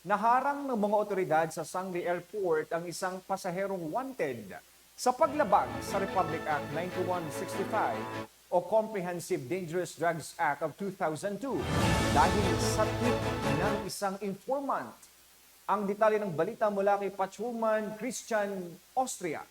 Naharang ng mga otoridad sa Sangli Airport ang isang pasaherong wanted sa paglabag sa Republic Act 9165 o Comprehensive Dangerous Drugs Act of 2002 dahil sa tip ng isang informant. Ang detalye ng balita mula kay Patrolman Christian Austria.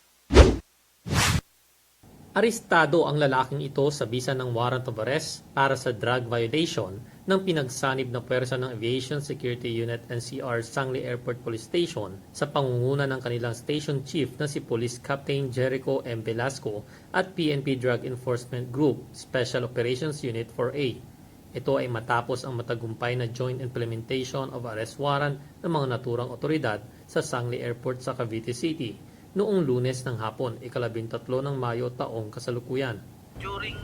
Arestado ang lalaking ito sa bisa ng warrant of arrest para sa drug violation ng pinagsanib na pwersa ng Aviation Security Unit NCR Sangli Airport Police Station sa pangunguna ng kanilang station chief na si Police Captain Jericho M. Velasco at PNP Drug Enforcement Group Special Operations Unit 4A. Ito ay matapos ang matagumpay na joint implementation of arrest warrant ng mga naturang otoridad sa Sangli Airport sa Cavite City noong lunes ng hapon, ikalabintatlo ng Mayo taong kasalukuyan. during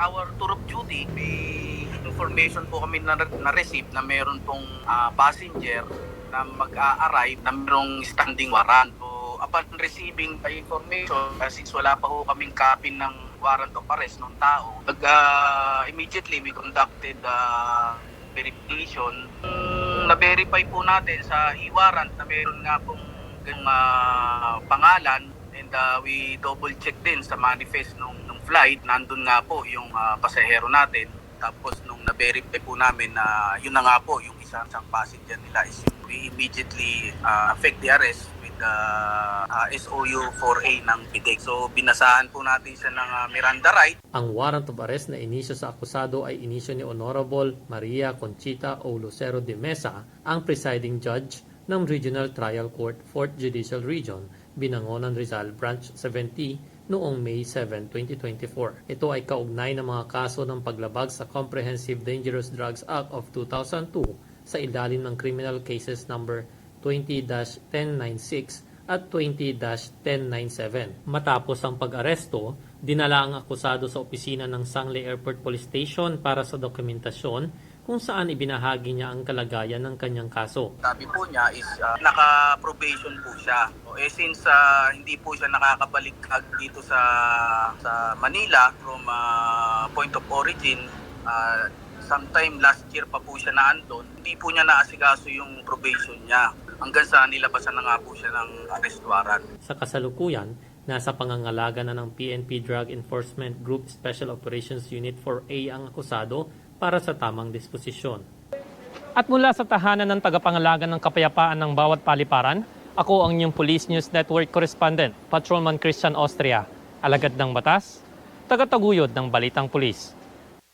our tour of duty, may information po kami na, na-receive na meron pong ah, passenger na mag-a-arrive na merong standing warrant. So, upon receiving the information, uh, since wala pa ho kaming copy ng warrant of arrest ng tao, nag, ah, immediately we conducted the verification. Mm, na-verify po natin sa e-warrant na meron nga pong ganung ah, pangalan and ah, we double check din sa manifest nung, nung flight nandun nga po yung ah, pasahero natin tapos nung na-verify po namin na yun na nga po yung isang, isang passenger nila is we immediately ah, affect the arrest with the ah, SOU 4A ng PIDEC. So binasahan po natin siya ng ah, Miranda right Ang warrant of arrest na inisyo sa akusado ay inisyo ni Honorable Maria Conchita O. De Mesa, ang presiding judge ng Regional Trial Court 4th Judicial Region, Binangonan Rizal Branch 70 noong May 7, 2024. Ito ay kaugnay ng mga kaso ng paglabag sa Comprehensive Dangerous Drugs Act of 2002 sa ilalim ng Criminal Cases number 20-1096 at 20-1097. Matapos ang pag-aresto, dinala ang akusado sa opisina ng Sangli Airport Police Station para sa dokumentasyon kung saan ibinahagi niya ang kalagayan ng kanyang kaso. sabi po niya is ah, naka-probation po siya. So, eh since ah, hindi po siya nakakabalik dito sa sa Manila from ah, point of origin, ah, sometime last year pa po siya naandun, hindi po niya naasikaso yung probation niya. Hanggang sa nilabasan na nga po siya ng arrest warrant. Sa kasalukuyan, nasa pangangalaga na ng PNP Drug Enforcement Group Special Operations Unit 4A ang akusado para sa tamang disposisyon. At mula sa tahanan ng tagapangalaga ng kapayapaan ng bawat paliparan, ako ang inyong Police News Network Correspondent, Patrolman Christian Austria, alagad ng batas, tagataguyod ng Balitang Pulis.